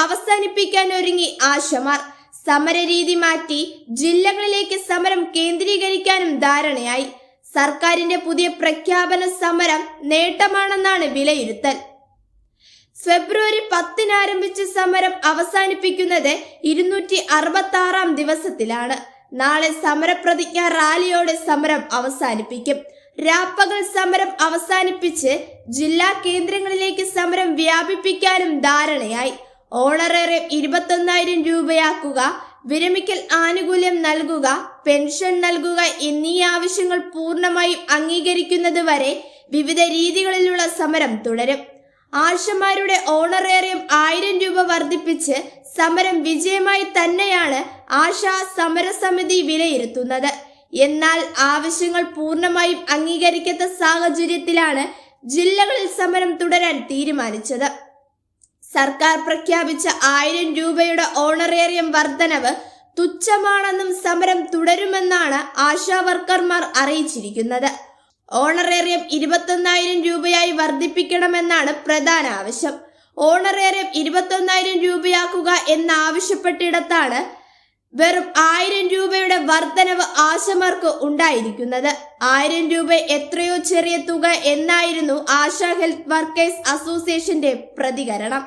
അവസാനിപ്പിക്കാൻ ഒരുങ്ങി ആശമാർ. സമരരീതി മാറ്റി ജില്ലകളിലേക്ക് സമരം കേന്ദ്രീകരിക്കാനും ധാരണയായി. സർക്കാരിന്റെ പുതിയ പ്രഖ്യാപന സമരം നേട്ടമാണെന്നാണ് വിലയിരുത്തൽ. ഫെബ്രുവരി പത്തിന് ആരംഭിച്ച സമരം അവസാനിപ്പിക്കുന്നത് ഇരുന്നൂറ്റി അറുപത്തി ആറാം ദിവസത്തിലാണ്. നാളെ സമരപ്രതിജ്ഞ റാലിയോടെ സമരം അവസാനിപ്പിക്കും. രാപ്പകൽ സമരം അവസാനിപ്പിച്ച് ജില്ലാ കേന്ദ്രങ്ങളിലേക്ക് സമരം വ്യാപിപ്പിക്കാനും ധാരണയായി. ഓണറേറിയം ഇരുപത്തൊന്നായിരം രൂപയാക്കുക വിരമിക്കൽ ആനുകൂല്യം നൽകുക പെൻഷൻ നൽകുക എന്നീ ആവശ്യങ്ങൾ പൂർണമായും അംഗീകരിക്കുന്നത് വരെ വിവിധ രീതികളിലുള്ള സമരം തുടരും. ആശമാരുടെ ഓണറേറിയം ആയിരം രൂപ വർദ്ധിപ്പിച്ച് സമരം വിജയമായി തന്നെയാണ് ആശാ സമരസമിതി വിലയിരുത്തുന്നത്. എന്നാൽ ആവശ്യങ്ങൾ പൂർണമായും അംഗീകരിക്കാത്ത സാഹചര്യത്തിലാണ് ജില്ലകളിൽ സമരം തുടരാൻ തീരുമാനിച്ചത്. സർക്കാർ പ്രഖ്യാപിച്ച ആയിരം രൂപയുടെ ഓണറേറിയം വർധനവ് തുച്ഛമാണെന്നും സമരം തുടരുമെന്നാണ് ആശാ വർക്കർമാർ അറിയിച്ചിരിക്കുന്നത്. ഓണറേറിയം ഇരുപത്തൊന്നായിരം രൂപയായി വർദ്ധിപ്പിക്കണമെന്നാണ് പ്രധാന ആവശ്യം. ഓണറേറിയം ഇരുപത്തൊന്നായിരം രൂപയാക്കുക എന്നാവശ്യപ്പെട്ടിടത്താണ് വെറും ആയിരം രൂപയുടെ വർധനവ് ആശമാർക്ക് ഉണ്ടായിരിക്കുന്നത്. ആയിരം രൂപ എത്രയോ ചെറിയ തുക എന്നായിരുന്നു ആശാ ഹെൽത്ത് വർക്കേഴ്സ് അസോസിയേഷന്റെ പ്രതികരണം.